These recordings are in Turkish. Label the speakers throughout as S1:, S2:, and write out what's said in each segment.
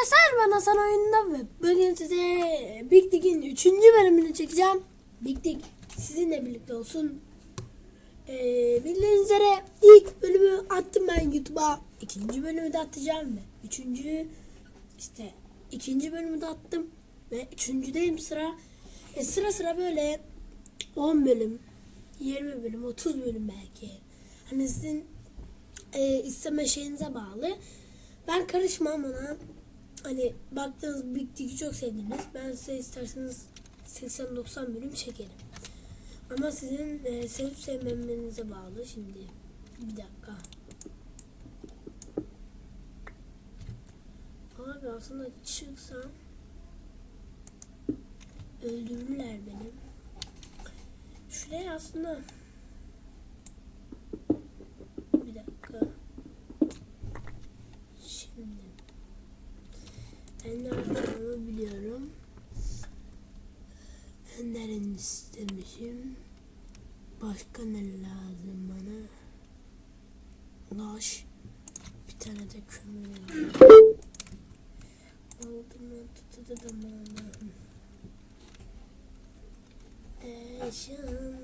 S1: arkadaşlar ben Hasan Oyun'da ve bugün size Big Dig'in 3. bölümünü çekeceğim. Big Dig sizinle birlikte olsun. Ee, bildiğiniz üzere ilk bölümü attım ben YouTube'a. İkinci bölümü de atacağım ve üçüncü işte ikinci bölümü de attım ve üçüncüdeyim sıra. E, sıra sıra böyle 10 bölüm, 20 bölüm, 30 bölüm belki. Hani sizin e, isteme şeyinize bağlı. Ben karışmam ona. Hani baktığınız Big Dig'i çok sevdiniz. Ben size isterseniz 80-90 bölüm çekerim. Ama sizin e, sevip sevmemenize bağlı. Şimdi bir dakika. Abi aslında çıksam öldürürler beni. Şuraya aslında bir dakika. Şimdi ben ne yapacağımı biliyorum. Ender'in istemişim. Başka ne lazım bana? Laş. Bir tane de kömür. Aldım mı tuttu da mı? Eşyalanı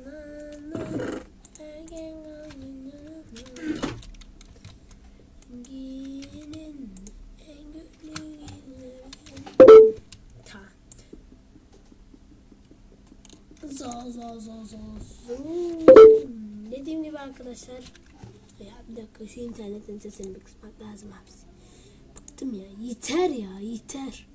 S1: Dediğim gibi arkadaşlar Ya bir dakika şu internetin sesini bir kısmak lazım abisi Bıktım ya. Yeter ya yeter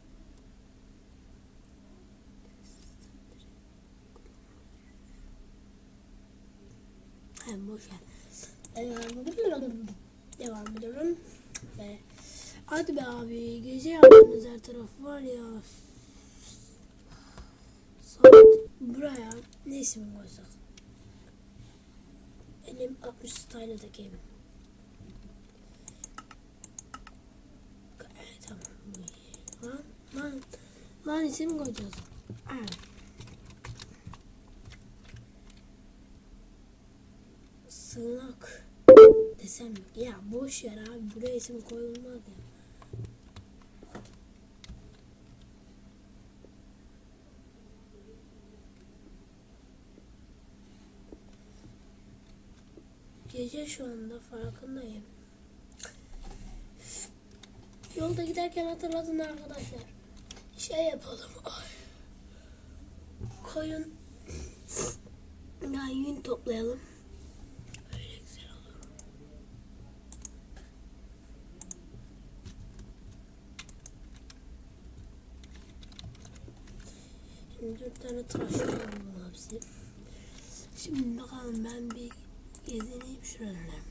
S1: Hem boş ver. Devam Devam ediyorum. Ve hadi be abi gece yaptığınız her taraf var ya. Saat buraya isim koysak? Benim 60 style'daki evim. Evet tamam. Lan lan lan isim koyacağız. Evet. Sığınak desem ya boş yer abi buraya isim koyulmaz ya. Gece şu anda farkındayım. Yolda giderken hatırladın arkadaşlar. Şey yapalım. Ay. Koyun. Yani yün toplayalım. Şimdi dört tane taş alalım hepsi. Şimdi bakalım ben bir gezineyim şuralara.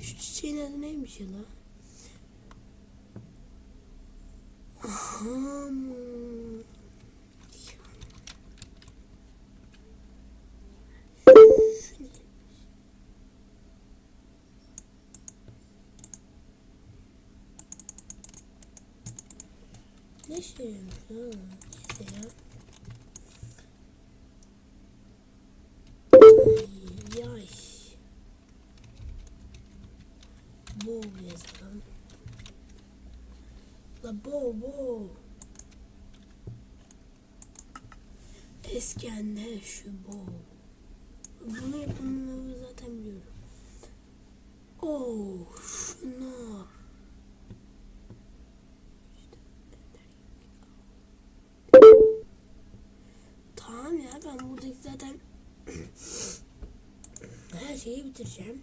S1: Şu çiçeğin adı neymiş ya la? Ahem. Şu ne? Şeymiş ha? Neyse ya. Ay, ay. Bo yazalım. La bo bo. Eskende şu bo. Bunu yapımını zaten biliyorum. Oh şunlar. Tamam ya ben buradaki zaten her şeyi bitireceğim.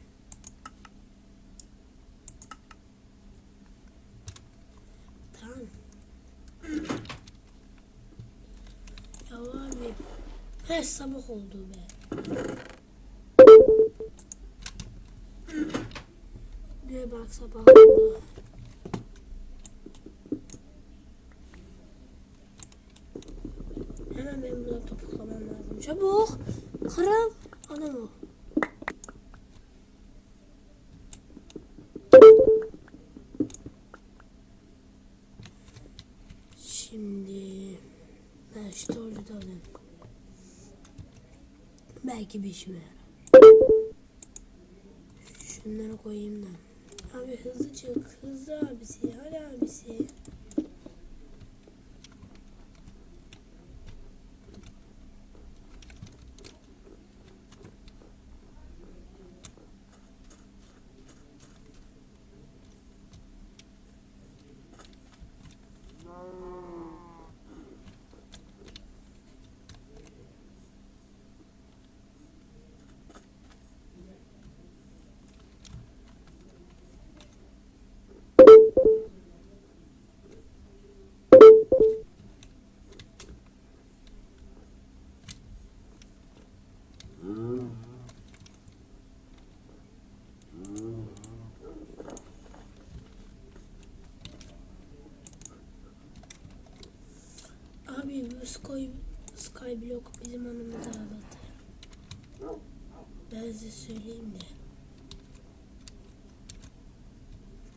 S1: Tamam. Ya abi. Her sabah oldu be. Bir bak sabah oldu. Hemen benim buradan topuklamam lazım. Çabuk. Kırıl. Adam o. Şimdi ben şu torcu da alayım. Belki bir işime yarar. Şunları koyayım da. Abi hızlı çık. Hızlı abisi. Hadi abisi. Abi bu Sky, Skyblock bizim anımızı ağlatır. Ben size söyleyeyim de.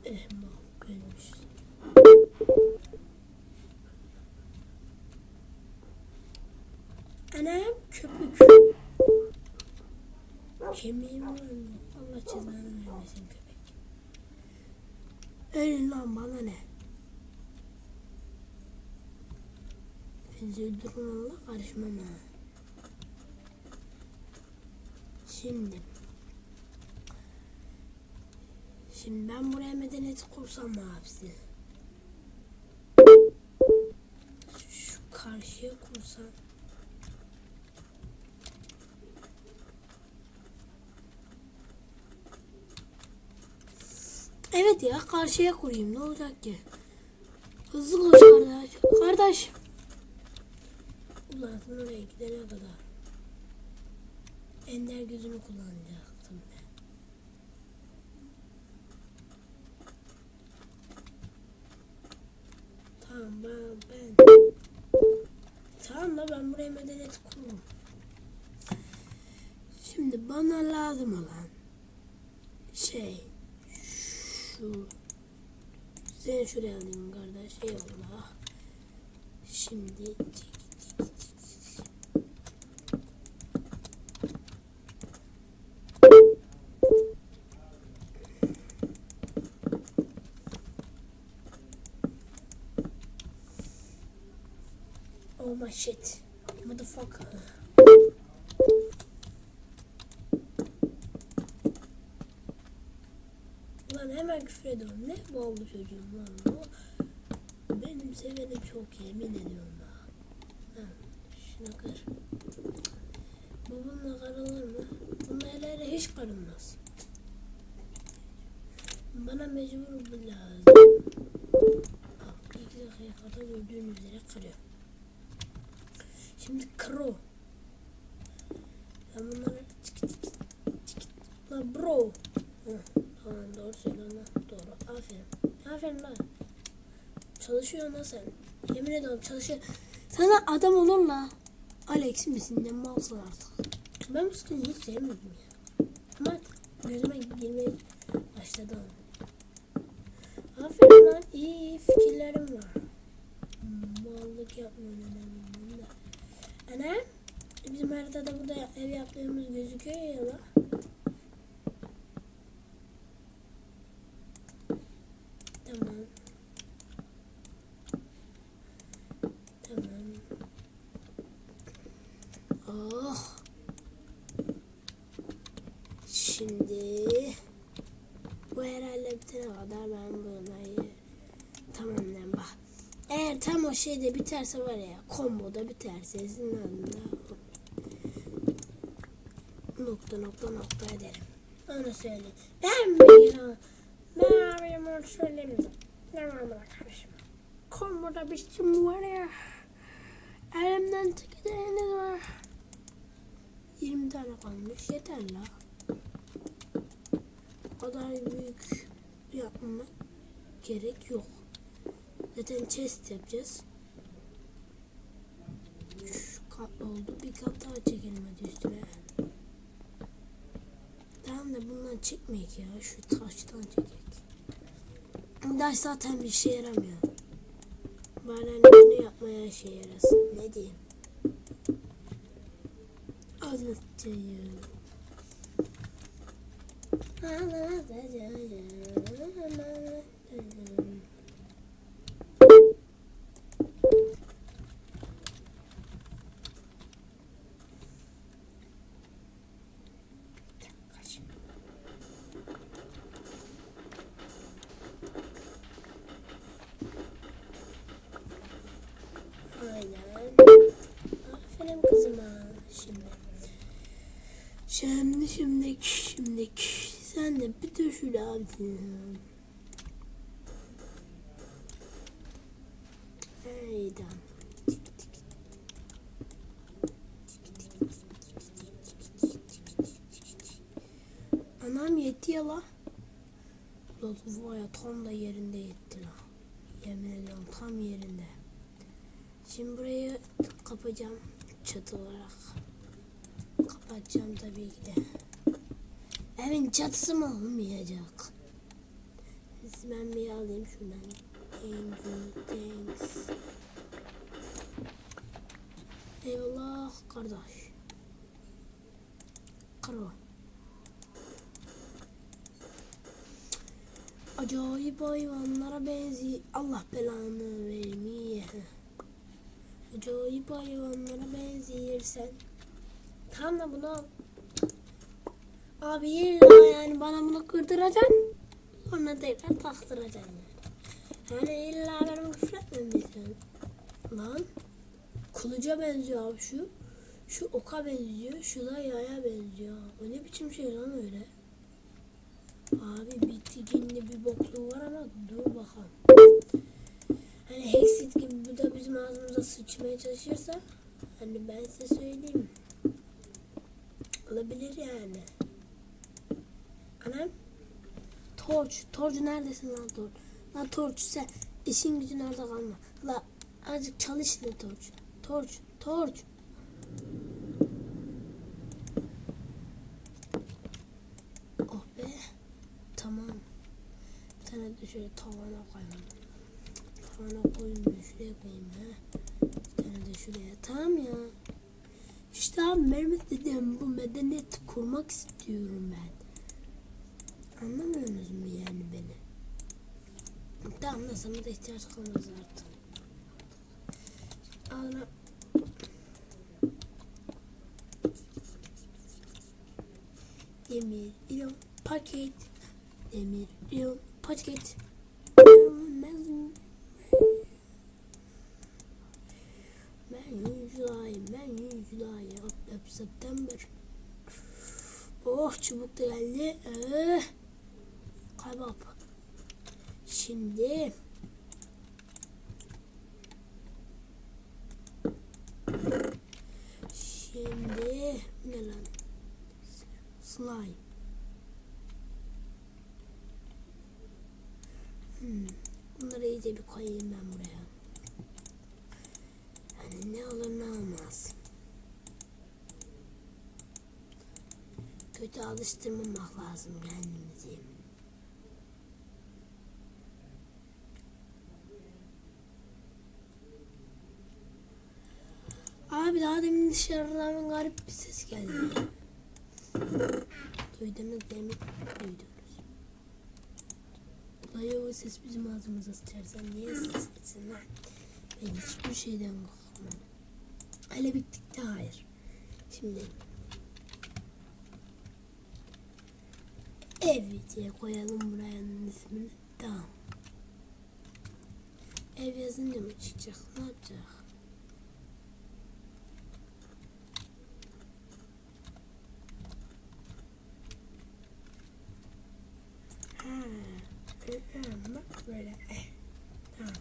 S1: Eh mal ölmüş. Anam köpük. Kemiğim var mı? Allah cezanı vermesin köpek. Ölün lan bana ne? Bizi öldürün Allah karışmam ha. Şimdi. Şimdi ben buraya medeniyet kursam abisi? Şu karşıya kursam. Evet ya karşıya kurayım ne olacak ki? Hızlı koş kardeş. Kardeş. Ulan sen oraya gidene kadar. Ender gözümü kullanacaktım ben. Tamam ben, ben. Tamam da ben buraya medeniyet kururum. Şimdi bana lazım olan şey şu sen şuraya alayım kardeş eyvallah. Şimdi shit. Motherfucker. Ulan hemen küfür ediyorum. Ne bu oldu çocuğum lan bu. Benim sevenim çok yemin ediyorum ha. Lan şuna kır. Bu bununla karılır mı? Bununla hele hele hiç karılmaz. Bana mecbur bu lazım. İlk dakikada gördüğünüz üzere kırıyor. Şimdi kro. Ben bunları çık çık çık. La bro. Hı, tamam doğru söylüyorsun lan. Doğru. Aferin. Aferin lan. Çalışıyor lan sen. Yemin ediyorum çalışıyor. Sana adam olur la. Alex misin ne malsın artık. Ben bu skin'i hiç sevmedim ya. Ama gözüme girmeye başladı. Aferin lan. iyi fikirlerim var. Mallık yapmıyorum. Ana bizim haritada burada ev yaptığımız gözüküyor ya la. Tamam. Tamam. Oh. Şimdi bu herhalde bitene kadar ben burayı tamamlayayım bak. Eğer tam o şeyde biterse var ya komboda biterse sizin adında nokta nokta nokta ederim. Onu söyle. Ben bir ya. Ben abim onu söylemiyorum. Ne var bana karışma. Komboda biçim var ya. Elimden tüketeniz var. 20 tane kalmış. Yeter la. O kadar büyük yapmama gerek yok. Zaten chest yapacağız. Şu kat oldu. Bir kat daha çekelim hadi üstüne. Tamam da bundan çekmeyek ya. Şu taştan çekek. Taş zaten bir şey yaramıyor. Bari hani bunu yapmaya işe yarasın. Ne diyeyim? Anlatayım. Aynen. Aferin kızıma. Şimdi. Şimdi şimdi şimdi sen şu lazım. Hayda. Anam yetti ya la. Ya tam da yerinde yetti la. Yemin ediyorum tam yerinde. Şimdi burayı kapacağım çatı olarak. Kapatacağım tabii ki de. Evin çatısı mı olmayacak? Ben bir alayım şuradan. Thank you, thanks. Eyvallah kardeş. Karo. Acayip hayvanlara benziyor. Allah belanı vermeye. Acayip hayvanlara benziyorsan. Tamam da bunu al. Abi yani bana bunu kırdıracaksın. Sonra tekrar taktıracaksın yani. İlla benim küfür etmemişsin. Lan. Kılıca benziyor abi şu. Şu oka benziyor. Şu da yaya benziyor. O ne biçim şey lan öyle. Abi bir tikinli bir bokluğu var ama dur bakalım. Hani Hexit gibi bu da bizim ağzımıza sıçmaya çalışırsa hani ben size söyleyeyim. Olabilir yani. Anam. Torç. Torç neredesin lan Torç? Lan Torç sen işin gücün orada kalma. La azıcık çalış da Torç. Torç. Torç. Oh be. Tamam. Bir tane de şöyle tavana koyalım. Tavana koyayım da şuraya koyayım ha. Bir tane de şuraya. Tamam ya. İşte abi Mehmet dedim bu medeniyeti kurmak istiyorum ben. Anlamıyorsunuz mu yani beni? Da sana da ihtiyaç kalmaz artık. Al Demir iyon paket. Demir iyon paket. September. Oh çubuk da geldi. Ee. Şimdi Şimdi ne lan? Slime. Hmm. Bunları iyice bir koyayım ben buraya. Yani ne olur ne olmaz. Kötü alıştırmamak lazım kendimizi. Abi daha demin dışarıdan garip bir ses geldi. Duydunuz mi? Duydunuz. Dayı o ses bizim ağzımıza sıçar. Sen niye ses etsin lan? Ben hiçbir şeyden korkmadım. Öyle bittik de hayır. Şimdi ev diye koyalım buranın ismini. Tamam. Ev yazınca mı çıkacak? Ne yapacak? Ha, e, e, bak böyle. eh, Tamam.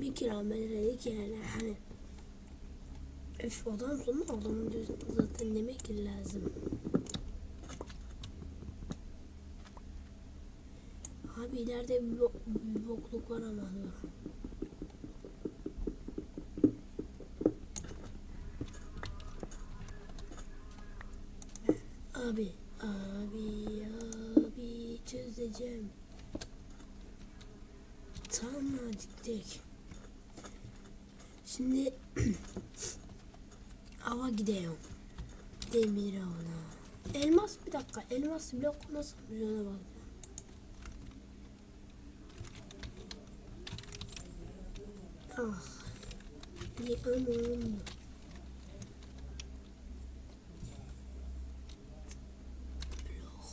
S1: Bir kilometrelik yani hani Öf odan sonra odamın düz zaten demek lazım. Abi ileride bir, bo- bir bokluk var ama dur. Abi, abi, abi çözeceğim. Tamam gittik. Şimdi hava gidiyor. Demir avına. elmas bir dakika elmas blok nasıl ona bak. Ah. İyi aman. Blok.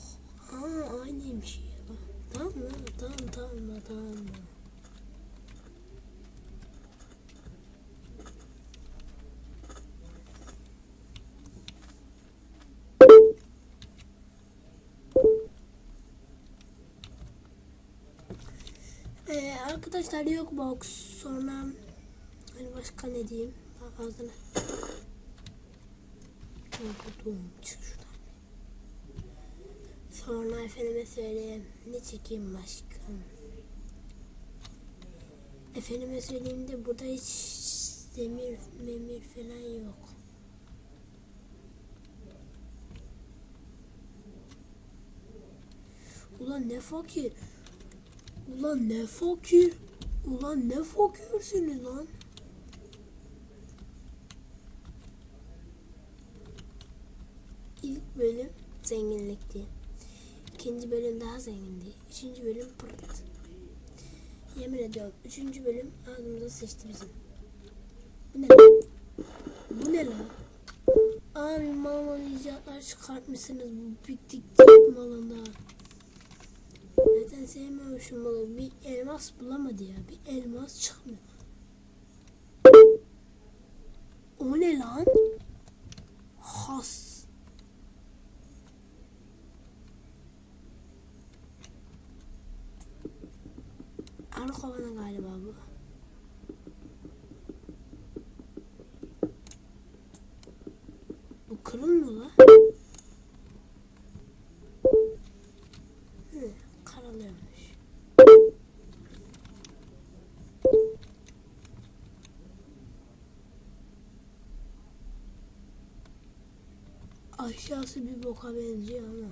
S1: Aa aynıymış ya. Tamam? Tamam tamam? Tamam mı? Ee, arkadaşlar yok box. Sonra hani başka ne diyeyim? Ağzına çık şuradan. Sonra efendime söyleyeyim. Ne çekeyim başka? Efendime söyleyeyim de burada hiç demir memir falan yok. Ulan ne fakir Ulan ne fakir. Ulan ne fakirsiniz lan. İlk bölüm zenginlikti. İkinci bölüm daha zengindi. Üçüncü bölüm pırt. Yemin ediyorum üçüncü bölüm ağzımıza sıçtı bizim. Bu ne? Bu ne lan? Abi mamalı icatlar çıkartmışsınız bu bittik malında. Zaten sevmiyormuşum bunu. Bir elmas bulamadı ya. Bir elmas çıkmıyor. O ne lan? Has. Arı kovanı galiba bu. Bu kırılmıyor lan. Hı, karalıyormuş. Aşağısı bir boka benziyor ama.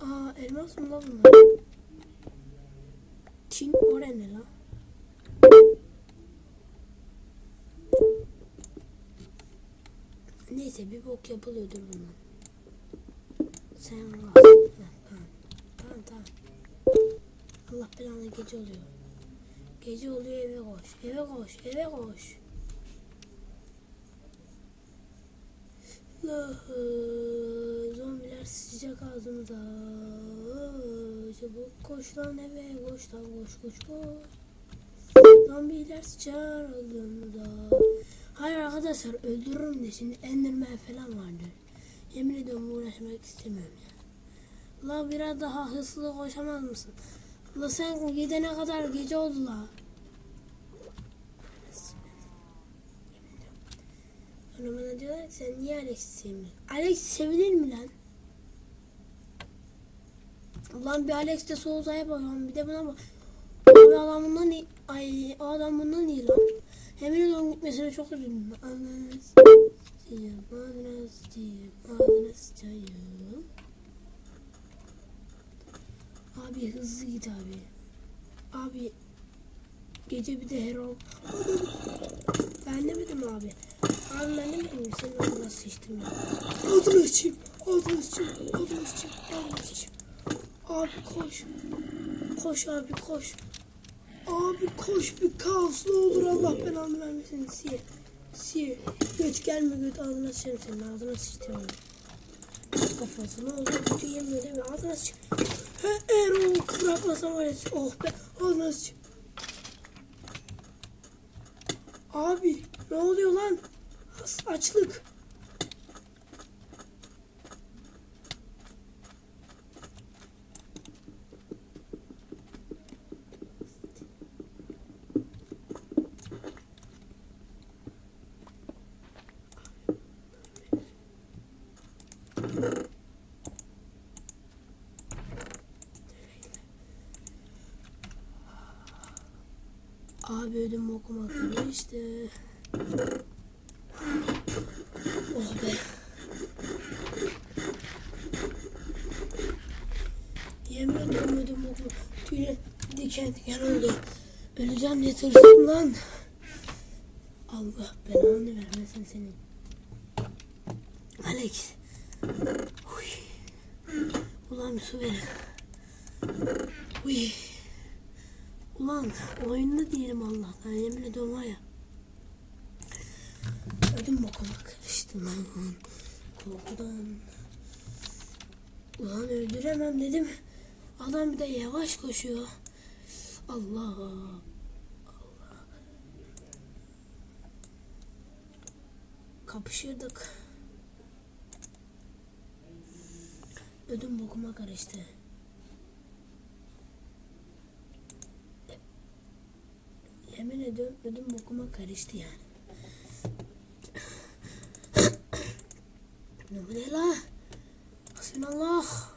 S1: Aa elmas mı lan bunlar? Çin oraya ne lan? Neyse bir bok yapılıyordur bundan. Sen Allah. Tamam. Tamam. Allah belanı gece oluyor. Gece oluyor eve koş. Eve koş. Eve koş. Zombiler sıcak ağzımıza. Çabuk koş lan eve koş lan koş koş koş. Zombiler sıçar ağzımıza. Hayır arkadaşlar öldürürüm de şimdi enderman falan vardır. Yemin ediyorum uğraşmak istemiyorum ya. La biraz daha hızlı koşamaz mısın? La sen gidene kadar gece oldu la. Sonra bana diyorlar ki sen niye Alex'i sevmiyorsun? Alex sevilir mi lan? Ulan bir Alex de Souls'a bakıyorum bir de buna bak. Abi adam bundan iyi. Ay o adam bundan iyi lan. Hemen ediyorum gitmesine çok üzüldüm. Sıçayım, ağzına sıçayım, ağzına sıçayım. Abi hızlı git abi. Abi gece bir de Herol. Ben bileyim abi. Abi ben bileyim senin ağzına sıçtım ya. Ağzına sıçayım, ağzına sıçayım, ağzına sıçayım, ağzına sıçayım. Abi koş. Koş abi koş. Abi koş bir kaos ne olur Allah belanı vermesin siye. Siye. Göt gelme göt ağzına sıçarım senin ağzına sıçtım. Kafası olur kötü yemiyor değil mi? Ağzına. He kıvraklasam var ya oh be ağzına. Abi ne oluyor lan? Açlık. Abi ödüm okumak işte. Oh be. Yemin ediyorum ödüm. Tüyler diken diken oldu. Öleceğim diye tırstım lan. Allah belanı vermesin senin. Alex. Uy. Ulan bir su verin. Uy. Ulan oyunda değilim Allah'tan yemin ediyorum var ya. Ödüm bokuma karıştım lan. Korkudan. Ulan öldüremem dedim. Adam bir de yavaş koşuyor. Allah. Allah. Kapışırdık. Ödüm bokuma karıştı. Yemin ediyorum ödüm bokuma karıştı yani. ne bu ne la? Hasbinallah.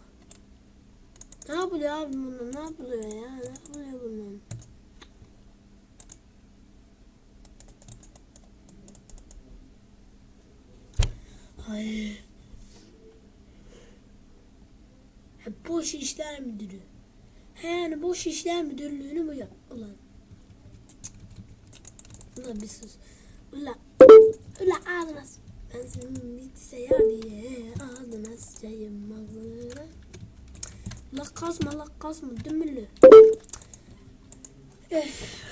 S1: Ne yapılıyor abi bunun? Ne yapılıyor ya? Ne yapılıyor bunun? Hayır. Boş işler müdürü. He yani boş işler müdürlüğünü mü yap? Ulan. Ulan bir sus. Ulan. Ulan ağzına Ben senin bilgisayar diye ağzına sıçayım ağzına. La kasma la kasma dümülü. Öf.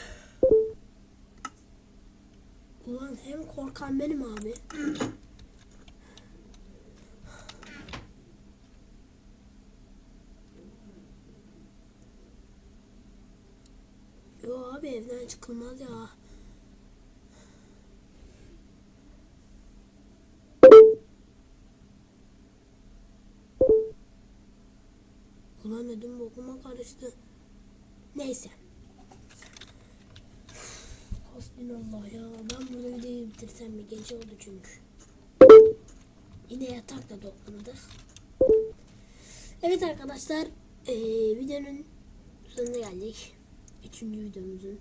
S1: Ulan hem korkan benim abi. Yo abi evden çıkılmaz ya. Ulan ödüm bokuma karıştı. Neyse. Hasbinallah ya. Ben bunu videoyu bitirsem mi? Gece oldu çünkü. Yine yatakta topladık. Evet arkadaşlar. eee, videonun sonuna geldik. Üçüncü videomuzun.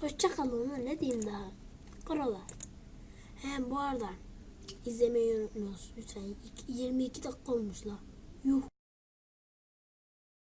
S1: Hoşçakalın. Ne diyeyim daha? Korolar. Hem bu arada izlemeyi unutmuyoruz. Lütfen 22 dakika olmuş la.